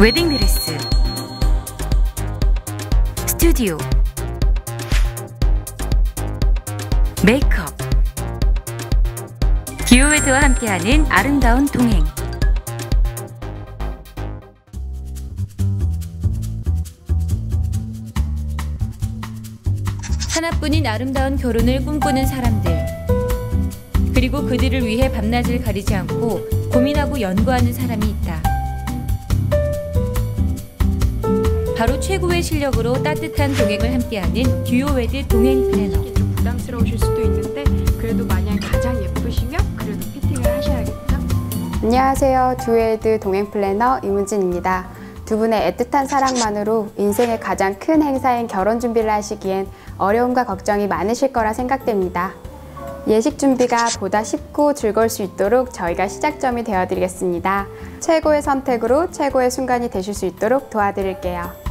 웨딩드레스. 스튜디오. 메이크업. 기호웨드와 함께하는 아름다운 동행. 하나뿐인 아름다운 결혼을 꿈꾸는 사람들. 그리고 그들을 위해 밤낮을 가리지 않고 고민하고 연구하는 사람이 있다. 바로 최고의 실력으로 따뜻한 동행을 함께하는 듀오웨드 동행 플래너. 좀 부담스러우실 수도 있는데 그래도 만약 가장 예쁘시면 그래도 피팅을 하셔야겠죠? 안녕하세요. 듀에드 동행 플래너 이문진입니다. 두 분의 애틋한 사랑만으로 인생의 가장 큰 행사인 결혼 준비를 하시기엔 어려움과 걱정이 많으실 거라 생각됩니다. 예식 준비가 보다 쉽고 즐거울 수 있도록 저희가 시작점이 되어드리겠습니다. 최고의 선택으로 최고의 순간이 되실 수 있도록 도와드릴게요.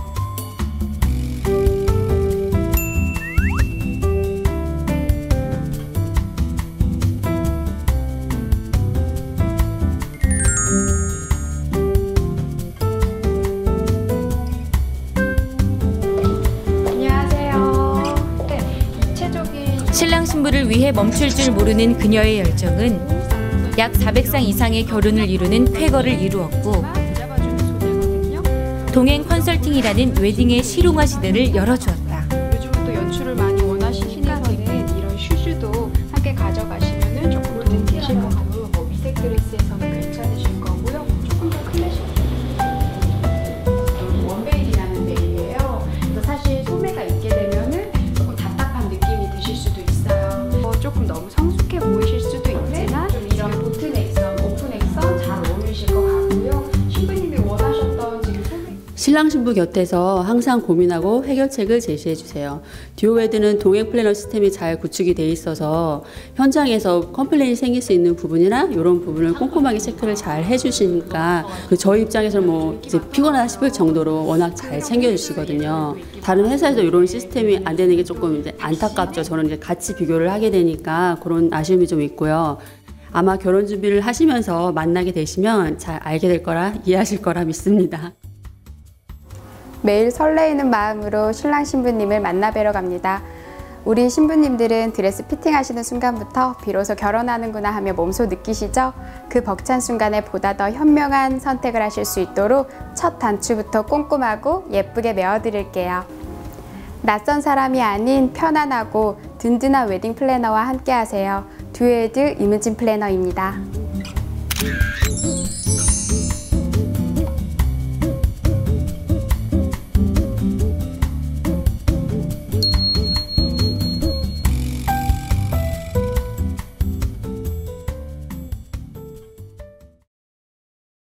신랑 신부를 위해 멈출 줄 모르는 그녀의 열정은 약 400상 이상의 결혼을 이루는 쾌거를 이루었고. 동행 컨설팅이라는 웨딩의 실용화 시대를 열어주었다. 신랑 신부 곁에서 항상 고민하고 해결책을 제시해 주세요. 듀오웨드는 동행 플래너 시스템이 잘 구축이 돼 있어서 현장에서 컴플레인이 생길 수 있는 부분이나 이런 부분을 꼼꼼하게 체크를 잘 해주시니까 그 저희 입장에서 뭐 이제 피곤하다 싶을 정도로 워낙 잘 챙겨주시거든요. 다른 회사에서 이런 시스템이 안 되는 게 조금 이제 안타깝죠. 저는 이제 같이 비교를 하게 되니까 그런 아쉬움이 좀 있고요. 아마 결혼 준비를 하시면서 만나게 되시면 잘 알게 될 거라 이해하실 거라 믿습니다. 매일 설레이는 마음으로 신랑 신부님을 만나 뵈러 갑니다. 우리 신부님들은 드레스 피팅하시는 순간부터 비로소 결혼하는구나 하며 몸소 느끼시죠? 그 벅찬 순간에 보다 더 현명한 선택을 하실 수 있도록 첫 단추부터 꼼꼼하고 예쁘게 메어드릴게요. 낯선 사람이 아닌 편안하고 든든한 웨딩 플래너와 함께 하세요. 듀에드 이문진 플래너입니다.